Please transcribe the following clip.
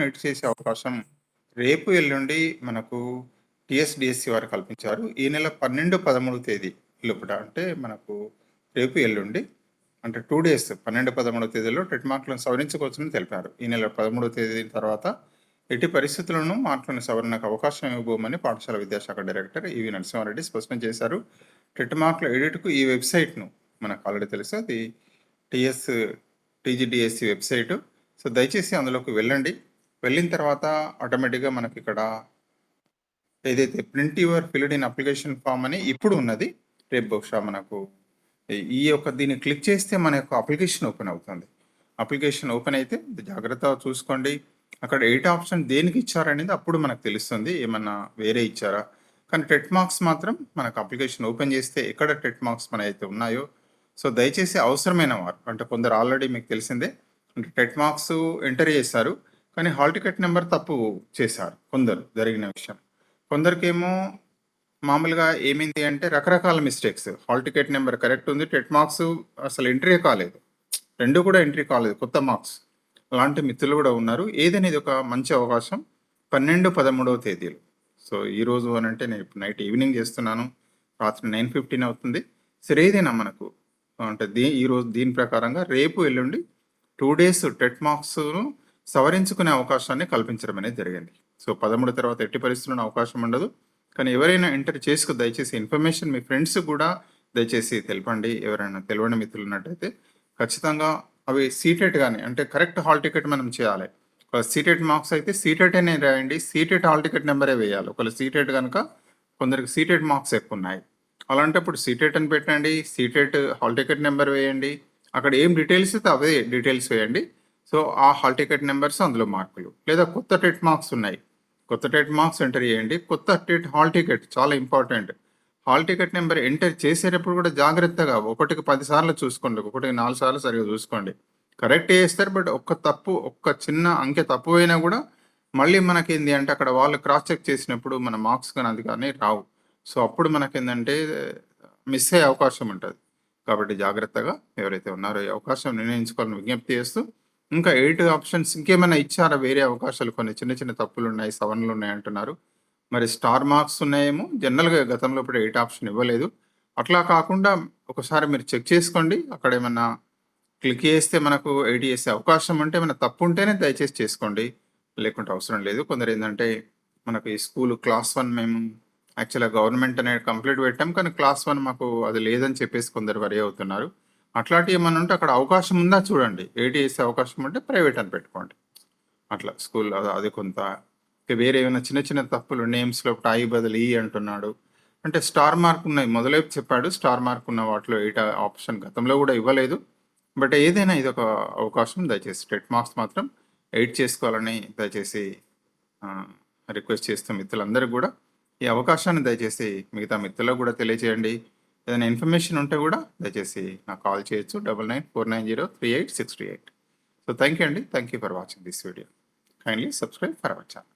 Edit చేసే అవకాశం రేపు ఎల్లుండి మనకు టిఎస్డిఎస్సి వారు కల్పించారు. ఈ నెల పన్నెండు పదమూడు తేదీ లోపల అంటే మనకు రేపు ఎల్లుండి అంటే టూ డేస్ పన్నెండు పదమూడవ తేదీలో టెట్ మార్కులను సవరించుకోవచ్చని తెలిపారు. ఈ నెల పదమూడవ తేదీ తర్వాత ఎట్టి పరిస్థితులను మార్కులను సవరణకు అవకాశం ఇవ్వబోమని పాఠశాల విద్యాశాఖ డైరెక్టర్ ఈవి నరసింహారెడ్డి స్పష్టం చేశారు. టెట్ మార్కుల ఎడిట్కు ఈ వెబ్సైట్ను మనకు ఆల్రెడీ తెలుసు. అది టిఎస్ టీజీడిఎస్సి వెబ్సైటు. సో దయచేసి అందులోకి వెళ్ళండి. వెళ్ళిన తర్వాత ఆటోమేటిక్గా మనకి ఇక్కడ ఏదైతే print your filled in application form అని ఇప్పుడు ఉన్నది రేపు బహుశా మనకు ఈ- యొక్క దీన్ని క్లిక్ చేస్తే మన యొక్క అప్లికేషన్ ఓపెన్ అవుతుంది. అప్లికేషన్ ఓపెన్ అయితే జాగ్రత్తగా చూసుకోండి. అక్కడ ఎయిట్ ఆప్షన్ దేనికి ఇచ్చారనేది అప్పుడు మనకు తెలుస్తుంది. ఏమన్నా వేరే ఇచ్చారా? కానీ టెట్ మార్క్స్ మాత్రం మనకు అప్లికేషన్ ఓపెన్ చేస్తే ఎక్కడ టెట్ మార్క్స్ మన అయితే ఉన్నాయో. సో దయచేసి అవసరమైన వారు అంటే కొందరు ఆల్రెడీ మీకు తెలిసిందే అంటే టెట్ మార్క్స్ ఎంటర్ చేశారు. కానీ హాల్ టికెట్ నెంబర్ తప్పు చేశారు కొందరు జరిగిన విషయం. కొందరికేమో మామూలుగా ఏమైంది అంటే రకరకాల mistakes hall ticket number correct ఉంది టెట్ మార్క్స్ అసలు ఎంట్రీ కాలేదు. రెండు కూడా ఎంట్రీ కాలేదు కొత్త మార్క్స్. అలాంటి మిత్రులు కూడా ఉన్నారు. ఏదనేది ఒక మంచి అవకాశం? పన్నెండు పదమూడవ తేదీలు. సో ఈ అని అంటే నేను ఇప్పుడు నైట్ ఈవినింగ్ చేస్తున్నాను. రాత్రి నైన్ ఫిఫ్టీన్ అవుతుంది. సరే ఏదైనా మనకు అంటే దీ ఈరోజు దీని ప్రకారంగా రేపు ఎల్లుండి టూ డేస్ టెట్ మార్క్స్ను సవరించుకునే అవకాశాన్ని కల్పించడం అనేది జరిగింది. సో పదమూడు తర్వాత ఎట్టి పరిస్థితుల్లో అవకాశం ఉండదు. కానీ ఎవరైనా ఎంటర్ చేసుకు దయచేసి ఇన్ఫర్మేషన్ మీ ఫ్రెండ్స్ కూడా దయచేసి తెలపండి. ఎవరైనా తెలియని మిత్రులు ఉన్నట్టయితే ఖచ్చితంగా అవి సీటెట్ కానీ అంటే కరెక్ట్ హాల్ టికెట్ మనం చేయాలి. ఒకవేళ సీటెట్ మార్క్స్ అయితే సీటెట్ అనే రాయండి. సీటెట్ హాల్ టికెట్ నెంబరే వేయాలి. ఒకవేళ సీటెట్ కనుక కొందరికి సీటెట్ మార్క్స్ ఎక్కువ ఉన్నాయి అలాంటప్పుడు సీటెట్ అని పెట్టండి. సీటెట్ హాల్ టికెట్ నెంబర్ వేయండి. అక్కడ ఏం డీటెయిల్స్ అయితే అవే డీటెయిల్స్ వేయండి. సో ఆ హాల్ టికెట్ నెంబర్స్ అందులో మార్కులు. లేదా కొత్త టెట్ మార్క్స్ ఉన్నాయి. కొత్త టెట్ మార్క్స్ ఎంటర్ చేయండి. కొత్త టెట్ హాల్ టికెట్ చాలా important. Hall ticket number enter చేసేటప్పుడు కూడా జాగ్రత్తగా ఒకటికి పది సార్లు చూసుకోండి. ఒకటికి నాలుగు సార్లు సరిగా చూసుకోండి. కరెక్ట్ చేస్తారు బట్ ఒక్క తప్పు ఒక్క చిన్న అంకె తప్పు అయినా కూడా మళ్ళీ మనకేంది అంటే అక్కడ వాళ్ళు క్రాస్ చెక్ చేసినప్పుడు మన మార్క్స్ కానీ అది కానీ రావు. సో అప్పుడు మనకేందంటే మిస్ అయ్యే అవకాశం ఉంటుంది. కాబట్టి జాగ్రత్తగా ఎవరైతే ఉన్నారో ఈ అవకాశం నిర్ణయించుకోవాలని విజ్ఞప్తి చేస్తూ ఇంకా ఎయిట్ ఆప్షన్స్ ఇంకేమైనా ఇచ్చారా? వేరే అవకాశాలు కొన్ని చిన్న చిన్న తప్పులు ఉన్నాయి సెవెన్లు ఉన్నాయి అంటున్నారు. మరి స్టార్ మార్క్స్ ఉన్నాయేమో? జనరల్గా గతంలో ఇప్పుడు ఎయిట్ ఆప్షన్ ఇవ్వలేదు. అట్లా కాకుండా ఒకసారి మీరు చెక్ చేసుకోండి. అక్కడేమన్నా క్లిక్ చేస్తే మనకు ఎయిట్ చేసే అవకాశం ఉంటే ఏమైనా తప్పు ఉంటేనే దయచేసి చేసుకోండి. లేకుంటే అవసరం లేదు. కొందరు ఏంటంటే మనకు ఈ స్కూల్ క్లాస్ వన్ మేము యాక్చువల్గా గవర్నమెంట్ అనేది కంప్లీట్ పెట్టాం కానీ క్లాస్ వన్ మాకు అది లేదని చెప్పేసి కొందరు వరి అవుతున్నారు. అట్లాంటివి ఏమన్నా ఉంటే అక్కడ అవకాశం ఉందా చూడండి. ఎయిట్ చేసే అవకాశం ఉంటే ప్రైవేట్ అని పెట్టుకోండి. అట్లా స్కూల్ అది కొంత వేరే ఏమైనా చిన్న చిన్న తప్పులు నేమ్స్లో టాయి బదులు ఈ అంటున్నాడు. అంటే స్టార్ మార్క్ ఉన్నాయి. మొదలైపు చెప్పాడు స్టార్ మార్క్ ఉన్న వాటిలో ఎయిట్ ఆప్షన్ గతంలో కూడా ఇవ్వలేదు. బట్ ఏదైనా ఇది ఒక అవకాశం దయచేసి టెట్ మార్క్స్ మాత్రం ఎయిట్ చేసుకోవాలని దయచేసి రిక్వెస్ట్ చేస్తూ మిత్రులందరికీ కూడా ఈ అవకాశాన్ని దయచేసి మిగతా మిత్రులకు కూడా తెలియజేయండి. ఏదైనా ఇన్ఫర్మేషన్ ఉంటే కూడా దయచేసి నాకు కాల్ చేయొచ్చు. Double nine four nine zero three eight six three eight. So thank you అండి. Thank you for watching this video. Kindly subscribe for our channel